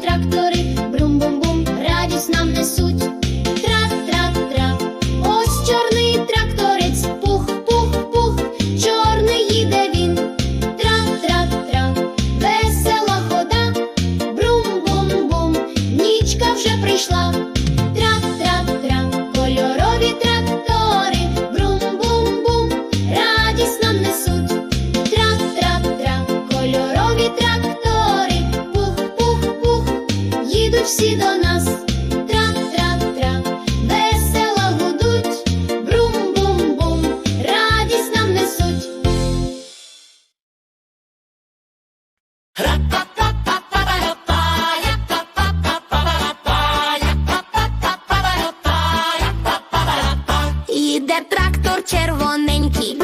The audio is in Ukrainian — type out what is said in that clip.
трактори. всі до нас, трак-трак-трак, весело гудуть, брум-бум-бум, радість несуть. Іде трактор червоненький.